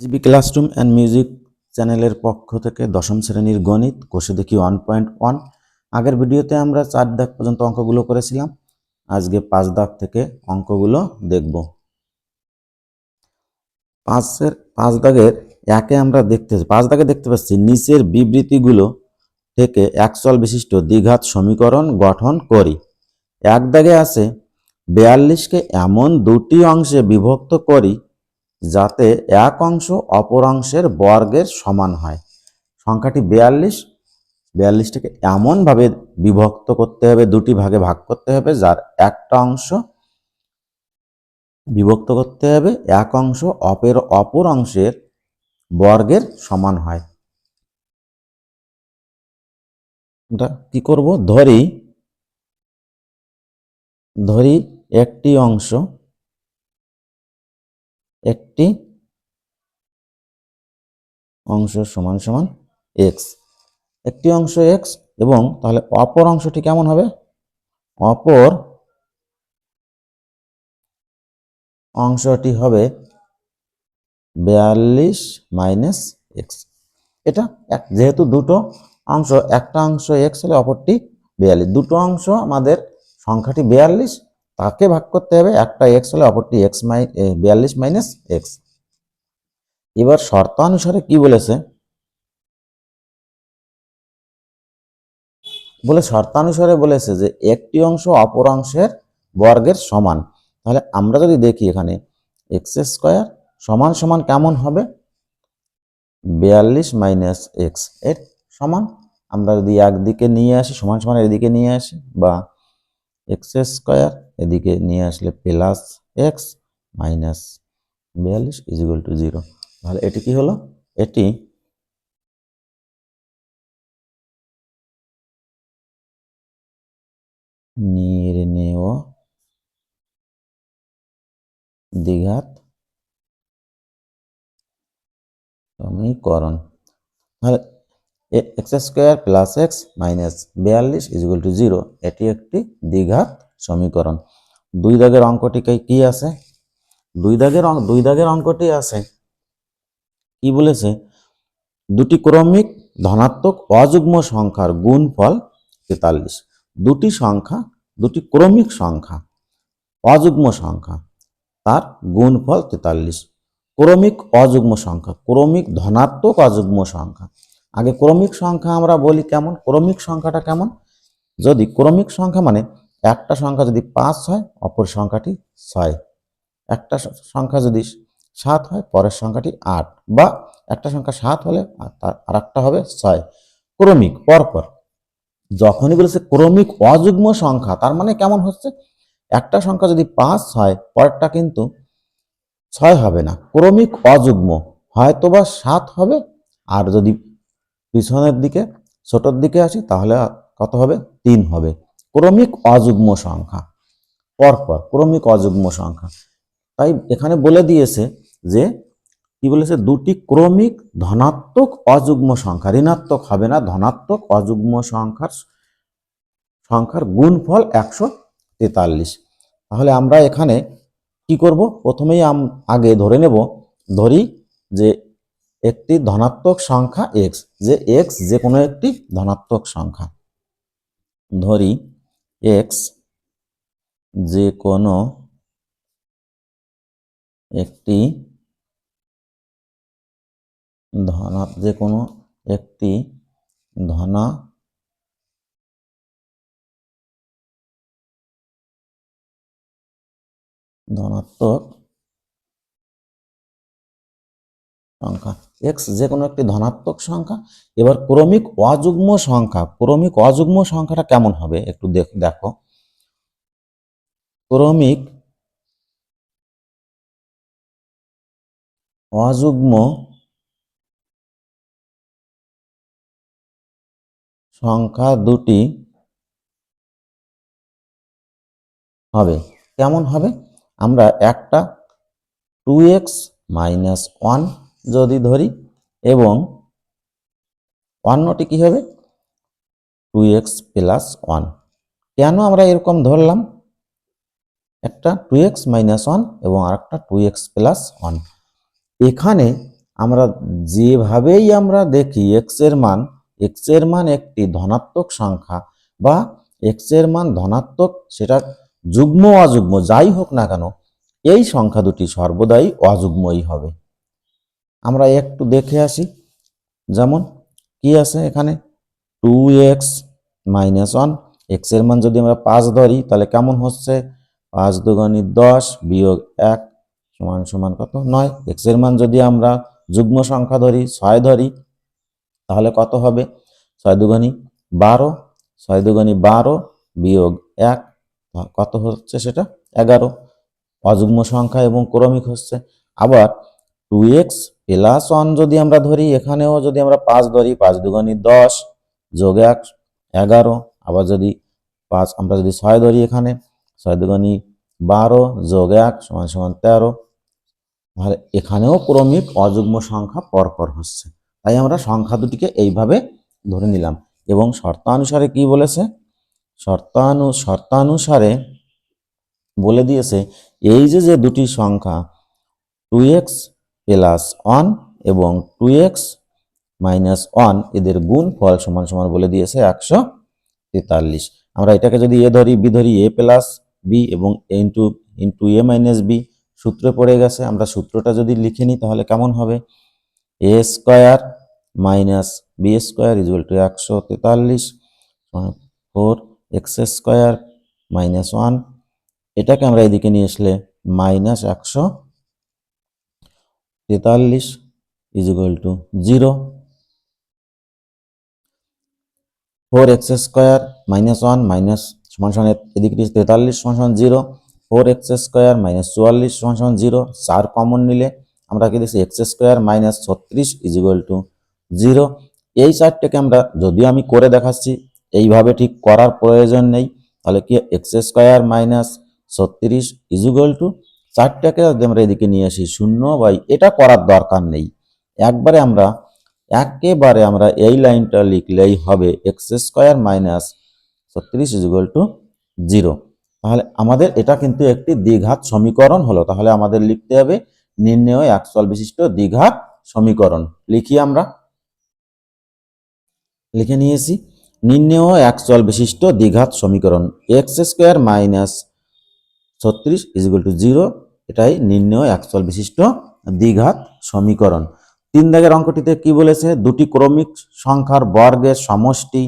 GB classroom and music চ্যানেলের পক্ষ থেকে দশম শ্রেণির গণিত কোষে দেখি ওয়ান পয়েন্ট ওয়ান। আগের ভিডিওতে আমরা চার দাগ পর্যন্ত অঙ্কগুলো করেছিলাম। আজকে পাঁচ দাগ থেকে অঙ্কগুলো দেখব। পাঁচের, পাঁচ দাগের একে আমরা দেখতে, পাঁচ দাগে দেখতে পাচ্ছি, নিচের বিবৃতিগুলো থেকে একচল বিশিষ্ট দ্বিঘাত সমীকরণ গঠন করি। এক দাগে আছে, বেয়াল্লিশকে এমন দুটি অংশে বিভক্ত করি যাতে এক অংশ অপর অংশের বর্গের সমান হয়। সংখ্যাটি বেয়াল্লিশ। বিয়াল্লিশটাকে এমনভাবে বিভক্ত করতে হবে, দুটি ভাগে ভাগ করতে হবে, যার একটা অংশ বিভক্ত করতে হবে, এক অংশ অপের অপর অংশের বর্গের সমান হয়। কি করব? ধরি ধরি একটি অংশ একটি অংশ সমান সমান এক্স একটি অংশ এক্স এবং তাহলে অপর অংশটি কেমন হবে? অপর অংশটি হবে বিয়াল্লিশ মাইনাস এক্স এটা এক, যেহেতু দুটো অংশ, একটা অংশ এক্স হলে অপরটি বিয়াল্লিশ। দুটো অংশ আমাদের সংখ্যাটি বিয়াল্লিশ তাকে ভাগ করতে হবে একটা এক্স হলে অপরটি এক্স মাই বিয়াল্লিশ মাইনাস এক্স এবার শর্তানুসারে কি বলেছে? বলে শর্তানুসারে বলেছে যে একটি অংশ অপর অংশের বর্গের সমান। তাহলে আমরা যদি দেখি এখানে এক্স স্কোয়ার সমান সমান কেমন হবে? বিয়াল্লিশ মাইনাস এক্সের সমান। আমরা যদি একদিকে নিয়ে আসি, সমান সমান এদিকে নিয়ে আসি, বা এক্স স্কোয়ার এদিকে নিয়ে আসলে প্লাস এক্স মাইনাস বিয়াল্লিশ ইজ ইকুয়াল টু জিরো তাহলে এটি কি হলো? এটি নির্ণেয় দ্বিঘাত সমীকরণ। তাহলে X square plus X minus বিয়াল্লিশ ইজ ইকুয়াল টু জিরো এটি একটি দ্বিঘাত সমীকরণ। দুই দাগের অঙ্কটি কে- আছে? দুই দাগের দুই দাগের অঙ্কটি আছে কি বলেছে? দুটি ক্রমিক ধনাত্মক অযুগ্ম সংখ্যার গুণফল তেতাল্লিশ। দুটি সংখ্যা, দুটি ক্রমিক সংখ্যা অযুগ্ম সংখ্যা তার গুণফল তেতাল্লিশ। ক্রমিক অযুগ্ম সংখ্যা, ক্রমিক ধনাত্মক অযুগ্ম সংখ্যা। আগে ক্রমিক সংখ্যা আমরা বলি কেমন? ক্রমিক সংখ্যাটা কেমন? যদি ক্রমিক সংখ্যা মানে একটা সংখ্যা যদি পাঁচ হয়, অপর সংখ্যাটি ছয়। একটা সংখ্যা যদি সাত হয়, পরের সংখ্যাটি আট বা একটা সংখ্যা সাত হলে, আর একটা হবে ছয়। ক্রমিক, পরপর। যখনই বলেছে ক্রমিক অযুগ্ম সংখ্যা, তার মানে কেমন হচ্ছে? একটা সংখ্যা যদি পাঁচ হয়, পরেরটা কিন্তু ছয় হবে না। ক্রমিক অযুগ্ম, হয়তোবা সাত হবে, আর যদি পিছনের দিকে, ছোটর দিকে আসি, তাহলে কত হবে? তিন হবে। ক্রমিক অযুগ্ম সংখ্যা, পরপর ক্রমিক অযুগ্ম সংখ্যা। তাই এখানে বলে দিয়েছে যে, কি বলেছে? দুটি ক্রমিক ধনাত্মক অযুগ্ম সংখ্যা, ঋণাত্মক হবে না, ধনাত্মক অযুগ্ম সংখ্যার সংখ্যার গুণফল একশো তেতাল্লিশ। তাহলে আমরা এখানে কি করব? প্রথমেই আম- আগে ধরে নেব, ধরি যে একটি ধনাত্মক সংখ্যা এক্স যে এক্স যে কোনো একটি ধনাত্মক সংখ্যা। ধরি এক্স যে কোনো একটি ধনা যে কোনো একটি ধনা ধনাত্মক সংখ্যা। এক্স যে কোনো একটি ধনাত্মক সংখ্যা। এবার ক্রমিক অযুগ্ম সংখ্যা। ক্রমিক অযুগ্ম সংখ্যাটা কেমন হবে? একটু দেখ ক্রমিক অযুগ্ম সংখ্যা দুটি হবে। কেমন হবে? আমরা একটা টু এক্স মাইনাস ওয়ান যদি ধরি এবং অন্যটি কি হবে? টু এক্স প্লাস ওয়ান কেন আমরা এরকম ধরলাম? একটা টু এক্স মাইনাস ওয়ান এবং আরেকটা টু এক্স প্লাস ওয়ান এখানে আমরা যেভাবেই আমরা দেখি এক্সের মান এক্সের মান একটি ধনাত্মক সংখ্যা বা এক্সের মান ধনাত্মক, সেটা যুগ্ম অযুগ্ম যাই হোক না কেন, এই সংখ্যা দুটি সর্বদাই অযুগ্মই হবে। আমরা একটু দেখে আসি। যেমন, কি আছে এখানে? টু এক্স মাইনাস ওয়ান এক্সের মান যদি আমরা পাঁচ ধরি, তাহলে কেমন হচ্ছে? পাঁচ দুগুণী দশ বিয়োগ এক সমান সমান কত? নয়। এক্সের মান যদি আমরা যুগ্ম সংখ্যা ধরি, ছয় ধরি, তাহলে কত হবে? ছয় দুগুণী বারো, ছয় দুগুণী বারো বিয়োগ এক কত হচ্ছে সেটা? এগারো। অযুগ্ম সংখ্যা এবং ক্রমিক হচ্ছে। আবার টু এক্স প্লাস ওয়ান যদি আমরা ধরি, এখানেও যদি আমরা পাঁচ ধরি, পাঁচ দুগুণী দশ, যোগ এক, এগারো, আবার যদি পাঁচ, আমরা যদি ছয় ধরি এখানে, ছয় দুগুণী বারো, যোগ এক, সমান সমান তেরো, তাহলে এখানেও ক্রমিক অযুগ্ম সংখ্যা পরপর হচ্ছে। তাই আমরা সংখ্যা দুটিকে এইভাবে ধরে নিলাম। এবং শর্তানুসারে কি বলেছে? শর্তানু, শর্তানুসারে বলে দিয়েছে, এই যে যে দুটি সংখ্যা টু এক্স প্লাস ওয়ান এবং টু এক্স মাইনাস ওয়ান এদের গুণ ফল সমান সমান বলে দিয়েছে একশো তেতাল্লিশ। আমরা এটাকে যদি এ ধরি, বি ধরি, এ প্লাস বি এবং into into A minus B, সূত্রে পড়ে গেছে। আমরা সূত্রটা যদি লিখে নিই তাহলে কেমন হবে? A square minus B square equal to একশো তেতাল্লিশ four X square minus one. এটাকে আমরা এদিকে নিয়ে আসলে মাইনাস একশো তেতাল্লিশ equal to zero four X square minus one minus সমান সমান এদিকে তেতাল্লিশ সমান zero four x square minus চুয়াল্লিশ সমান জিরো চার কমন নিলে আমরা কি দেখছি? এক্স স্কোয়ার মাইনাস ছত্রিশ ইজিক্যাল টু জিরো এই চারটাকে আমরা যদিও আমি করে দেখাচ্ছি, এইভাবে ঠিক করার প্রয়োজন নেই। তাহলে কি এক্স স্কোয়ার মাইনাস ছত্রিশ ইজিক্যাল টু চারটাকে যদি আমরা এদিকে নিয়ে আসি, শূন্য বাই, এটা করার দরকার নেই। একবারে আমরা একেবারে আমরা এই লাইনটা লিখলেই হবে, এক্স স্কোয়ার মাইনাস ছত্রিশ ইজিক্যাল টু জিরো। তাহলে আমাদের এটা কিন্তু একটি দ্বিঘাত সমীকরণ হলো। তাহলে আমাদের লিখতে হবে নির্ণয় একচল বিশিষ্ট দ্বিঘাত সমীকরণ। লিখি আমরা। লিখে নিয়েছি, নির্ণয় একচল বিশিষ্ট দ্বিঘাত সমীকরণ, এক্স স্কোয়ার মাইনাস ছত্রিশ ইজিক্যাল টু জিরো এটাই নির্ণয় একচল বিশিষ্ট দ্বিঘাত সমীকরণ। তিন দাগের অঙ্কটিতে কি বলেছে? দুটি ক্রমিক সংখ্যার বর্গের সমষ্টি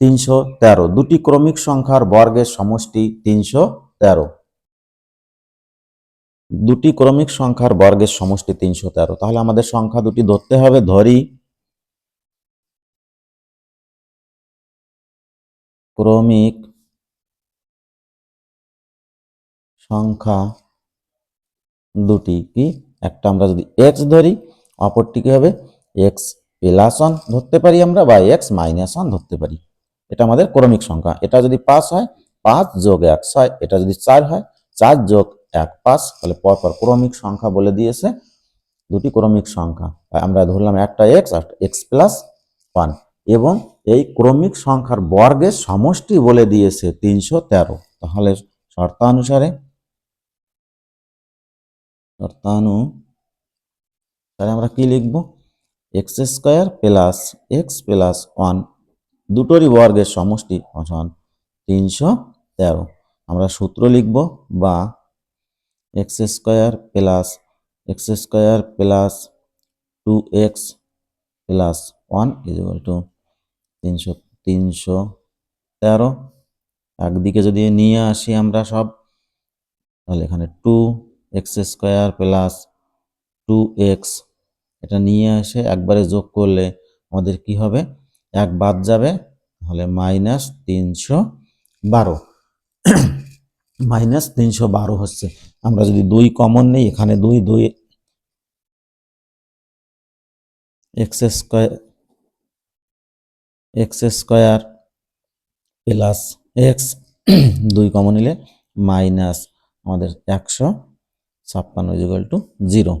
তিনশো তেরো। দুটি ক্রমিক সংখ্যার বর্গের সমষ্টি তিনশো তেরো। দুটি ক্রমিক সংখ্যার বর্গের সমষ্টি তিনশো তেরো। তাহলে আমাদের সংখ্যা দুটি ধরতে হবে, ধরি। ক্রমিক সংখ্যা দুটি কি? একটা আমরা যদি এক্স ধরি, অপরটিকে হবে এক্স প্লাস ওয়ান ধরতে পারি আমরা বা এক্স মাইনাস ওয়ান ধরতে পারি। এটা আমাদের ক্রমিক সংখ্যা। এটা যদি পাঁচ হয়, পাঁচ যোগ এক ছয়। এটা যদি চার হয়, চার যোগ এক পাঁচ। তাহলে পরপর ক্রমিক সংখ্যা বলে দিয়েছে দুটি ক্রমিক সংখ্যা। আমরা ধরলাম একটা এক্স আর এক্স প্লাস ওয়ান এবং এই ক্রমিক সংখ্যার বর্গের সমষ্টি বলে দিয়েছে তিনশো তেরো। তাহলে শর্তানুসারে শর্তানু তাহলে আমরা কি লিখব? X square plus X plus one দুটোরই বর্গের সমষ্টি সমান তিনশো তেরো। আমরা সূত্র লিখব বা X square plus X square plus two X plus one equal to তিনশো তিনশো তেরো। একদিকে যদি নিয়ে আসি আমরা সব, তাহলে এখানে two X square plus two X. এটা নিয়ে আসে একবারে যোগ করলে আমাদের কি হবে? এক বাদ যাবে, তাহলে মাইনাস তিনশো বারো। মাইনাস তিনশো বারো হচ্ছে। আমরা যদি দুই কমন নেই, এখানে দুই দুই X square X square plus X. দুই কমন নিলে মাইনাস আমাদের একশো ছাপ্পান্ন ইজিক্যাল টু জিরো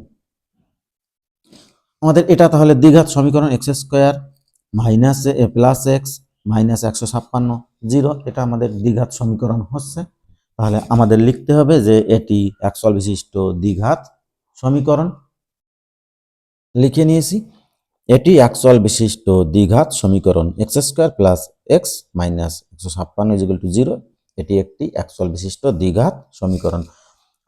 আমাদের এটা তাহলে দ্বিঘাত সমীকরণ X square minus A plus X minus একশো ছাপ্পান্ন জিরো এটা আমাদের দ্বিঘাত সমীকরণ হচ্ছে। তাহলে আমাদের লিখতে হবে যে এটি একচল বিশিষ্ট দ্বিঘাত সমীকরণ। লিখে নিয়েছি, এটি একচল বিশিষ্ট দ্বিঘাত সমীকরণ X square plus X minus একশো ছাপ্পান্ন ইজিক্যাল টু জিরো এটি একটি একচল বিশিষ্ট দ্বিঘাত সমীকরণ।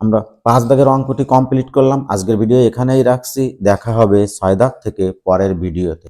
আমরা পাঁচ দাগের অঙ্কটি কমপ্লিট করলাম। আজকের ভিডিও এখানেই রাখছি। দেখা হবে ছয় দাগ থেকে পরের ভিডিওতে